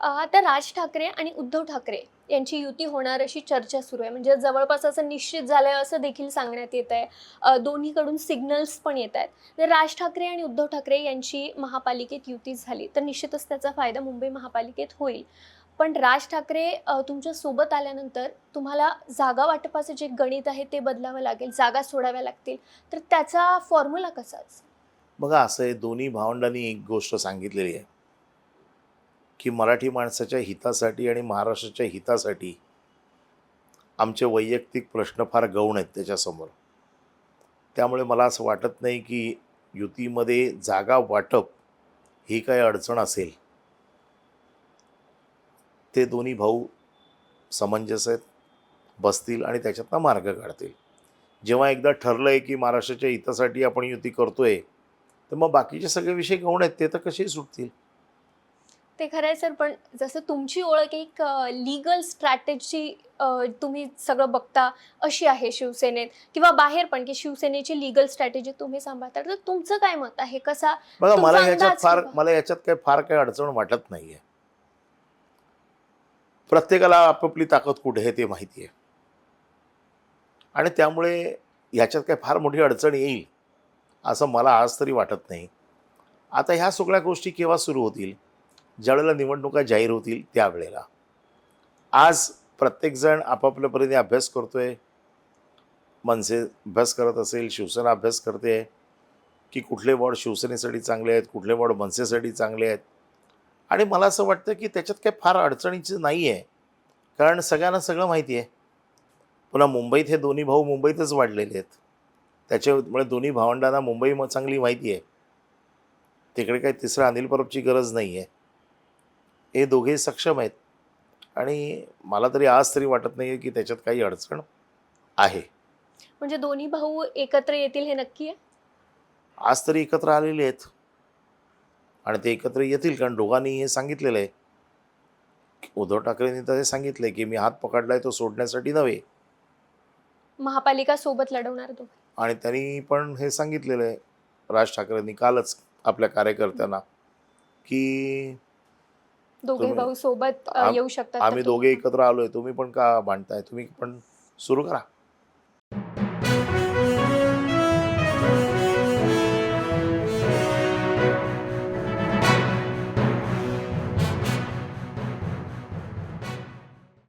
आता राज ठाकरे आणि उद्धव ठाकरे यांची युती होणार अशी चर्चा सुरू आहे. म्हणजे जवळपास असं निश्चित झालंय असं देखील सांगण्यात येत आहे. दोन्हीकडून सिग्नल्स पण येत आहेत. तर राज ठाकरे आणि उद्धव ठाकरे यांची महापालिकेत युती झाली. तर निश्चितच त्याचा फायदा मुंबई महापालिकेत होईल. पण राज ठाकरे तुमच्यासोबत आल्यानंतर तुम्हाला जागा वाटपाचं जे गणित आहे ते बदलावं लागेल जागा सोडाव्या लागतील. तर त्याचा फॉर्म्युला कसा बघा असं आहे दोन्ही भावंडांनी एक गोष्ट सांगितलेली आहे. की मराठी माणसाच्या हितासाठी आणि महाराष्ट्राच्या हितासाठी आमचे वैयक्तिक प्रश्न फार गौण आहेत त्याच्यासमोर. त्यामुळे मला असं वाटत नाही की युतीमध्ये जागा वाटप ही काही अडचण असेल. ते दोन्ही भाऊ समंजस आहेत बसतील आणि त्याच्यातनं मार्ग काढतील. जेव्हा एकदा ठरलं आहे की महाराष्ट्राच्या हितासाठी आपण युती करतोय तर मग बाकीचे सगळे विषय गौण आहेत ते तर कसेही सुटतील. ते खरं आहे सर. पण जसं तुमची ओळख एक लिगल स्ट्रॅटेजी तुम्ही सगळं बघता अशी आहे शिवसेनेत. किंवा बाहेर पण की शिवसेनेची लिगल स्ट्रॅटेजी तुम्ही सांभाळता. तर तुमचं काय मत आहे? कसा बघा मला ह्याच्यात अंदाज फार? मला याच्यात काही फार काही अडचण वाटत नाहीये. प्रत्येकाला आपापली ताकद कुठे आहे ते माहिती आहे आणि त्यामुळे ह्याच्यात काही फार मोठी अडचण येईल असं मला आज तरी वाटत नाही. आता ह्या सगळ्या गोष्टी केव्हा सुरू होतील? ज्यावेळेला निवडणुका जाहीर होतील त्यावेळेला. आज प्रत्येकजण आपापल्या परीने अभ्यास करतोय. मनसे अभ्यास करत असेल शिवसेना अभ्यास करते. की कुठले वॉर्ड शिवसेनेसाठी चांगले आहेत कुठले वॉर्ड मनसेसाठी चांगले आहेत. आणि मला असं वाटतं की त्याच्यात काही फार अडचणीचं नाही आहे कारण सगळ्यांना सगळं माहिती आहे पुन्हा मुंबईत हे दोन्ही भाऊ मुंबईतच वाढलेले आहेत. त्याच्यामुळे दोन्ही भावंडांना मुंबई म चांगली माहिती आहे तिकडे काही तिसऱ्या अनिल परबची गरज नाही आहे हे दोघे सक्षम आहेत. आणि मला तरी आज तरी वाटत नाही आहे की त्याच्यात काही अडचण आहे. म्हणजे दोन्ही भाऊ एकत्र येतील हे नक्की आहे? आज तरी एकत्र आलेले आहेत. आणि ते एकत्र येतील कारण दोघांनी हे सांगितलेलं आहे. उद्धव ठाकरेंनी तर हे सांगितलंय की मी हात पकडलाय तो सोडण्यासाठी नव्हे. महापालिका सोबत लढवणार दोघे आणि त्यांनी पण हे सांगितलेलं आहे. राज ठाकरेंनी कालच आपल्या कार्यकर्त्यांना की दोघे भाऊ सोबत अ, आम- येऊ शकतात आम्ही तुम्ही- दोघे एकत्र आलोय तुम्ही पण का भांडताय? तुम्ही पण सुरू करा.